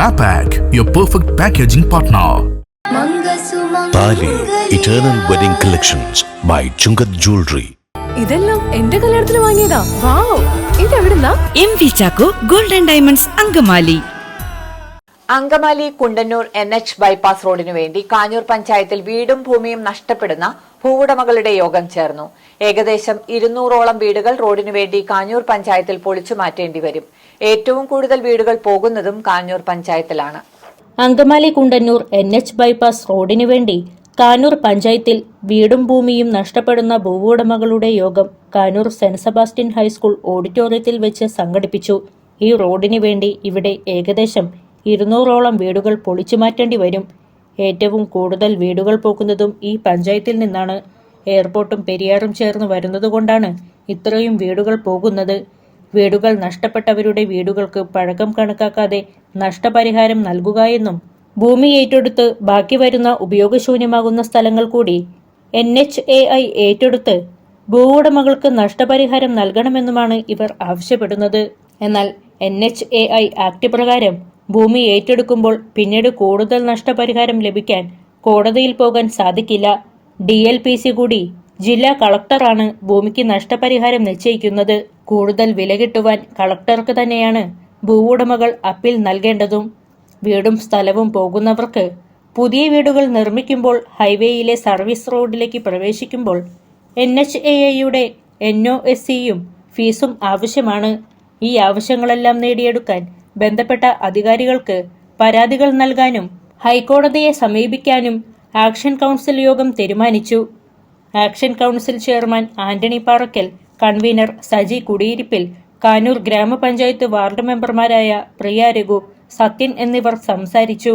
Mapac, your perfect packaging partner. Thali eternal wedding collections by Chungath jewellery ഇതെല്ലാം എന്റെ കല്യാണത്തിന് വാങ്ങിയതാ. Wow ഇതെവിടുന്നാ M V Chacko golden diamonds Angamaly Angamaly Kundannoor N H bypass റോഡിനു വേണ്ടി കാഞ്ഞൂർ പഞ്ചായത്തിൽ വീടും ഭൂമിയും നഷ്ടപ്പെടുന്ന ഭൂവുടമകളുടെ യോഗം ചേർന്നു. ഏകദേശം ഇരുന്നൂറോളം വീടുകൾ റോഡിനു വേണ്ടി കാഞ്ഞൂർ പഞ്ചായത്തിൽ പൊളിച്ചു മാറ്റേണ്ടി വരും. ഏറ്റവും കൂടുതൽ വീടുകൾ പോകുന്നതും Kanjoor പഞ്ചായത്തിലാണ്. Angamaly Kundannoor N H bypass റോഡിനു വേണ്ടി കാനൂർ പഞ്ചായത്തിൽ വീടും ഭൂമിയും നഷ്ടപ്പെടുന്ന ഭൂവുടമകളുടെ യോഗം കാനൂർ സെന്റ് സെബാസ്റ്റ്യൻ ഹൈസ്കൂൾ ഓഡിറ്റോറിയത്തിൽ വെച്ച് സംഘടിപ്പിച്ചു. ഈ റോഡിനു വേണ്ടി ഇവിടെ ഏകദേശം ഇരുന്നൂറോളം വീടുകൾ പൊളിച്ചു മാറ്റേണ്ടി വരും. ഏറ്റവും കൂടുതൽ വീടുകൾ പോക്കുന്നതും ഈ പഞ്ചായത്തിൽ നിന്നാണ്. എയർപോർട്ടും പെരിയാറും ചേർന്ന് വരുന്നതുകൊണ്ടാണ് ഇത്രയും വീടുകൾ പോകുന്നത്. വീടുകൾ നഷ്ടപ്പെട്ടവരുടെ വീടുകൾക്ക് പഴക്കം കണക്കാക്കാതെ നഷ്ടപരിഹാരം നൽകുക എന്നും ഭൂമി ഏറ്റെടുത്ത് ബാക്കി വരുന്ന ഉപയോഗശൂന്യമാകുന്ന സ്ഥലങ്ങൾ കൂടി എൻ എച്ച് എ ഐ ഏറ്റെടുത്ത് ഭൂവുടമകൾക്ക് നഷ്ടപരിഹാരം നൽകണമെന്നുമാണ് ഇവർ ആവശ്യപ്പെടുന്നത്. എന്നാൽ N H A I act പ്രകാരം ഭൂമി ഏറ്റെടുക്കുമ്പോൾ പിന്നീട് കൂടുതൽ നഷ്ടപരിഹാരം ലഭിക്കാൻ കോടതിയിൽ പോകാൻ സാധിക്കില്ല. ഡി എൽ പി സി കൂടി ജില്ലാ കളക്ടറാണ് ഭൂമിക്ക് നഷ്ടപരിഹാരം നിശ്ചയിക്കുന്നത്. കൂടുതൽ വില കിട്ടുവാൻ കളക്ടർക്ക് തന്നെയാണ് ഭൂവുടമകൾ അപ്പീൽ നൽകേണ്ടതും. വീടും സ്ഥലവും പോകുന്നവർക്ക് പുതിയ വീടുകൾ നിർമ്മിക്കുമ്പോൾ ഹൈവേയിലെ സർവീസ് റോഡിലേക്ക് പ്രവേശിക്കുമ്പോൾ എൻ എച്ച് എ ഐയുടെ എൻ ഒ എസ് സിയും ഫീസും ആവശ്യമാണ്. ഈ ആവശ്യങ്ങളെല്ലാം നേടിയെടുക്കാൻ ബന്ധപ്പെട്ട അധികാരികൾക്ക് പരാതികൾ നൽകാനും ഹൈക്കോടതിയെ സമീപിക്കാനും ആക്ഷൻ കൗൺസിൽ യോഗം തീരുമാനിച്ചു. Action council chairman Antony Parakkal convener Saji Kudiyirippil Kanoor ഗ്രാമപഞ്ചായത്ത് വാർഡ് മെമ്പർമാരായ പ്രിയ രഘു സത്യൻ എന്നിവർ സംസാരിച്ചു.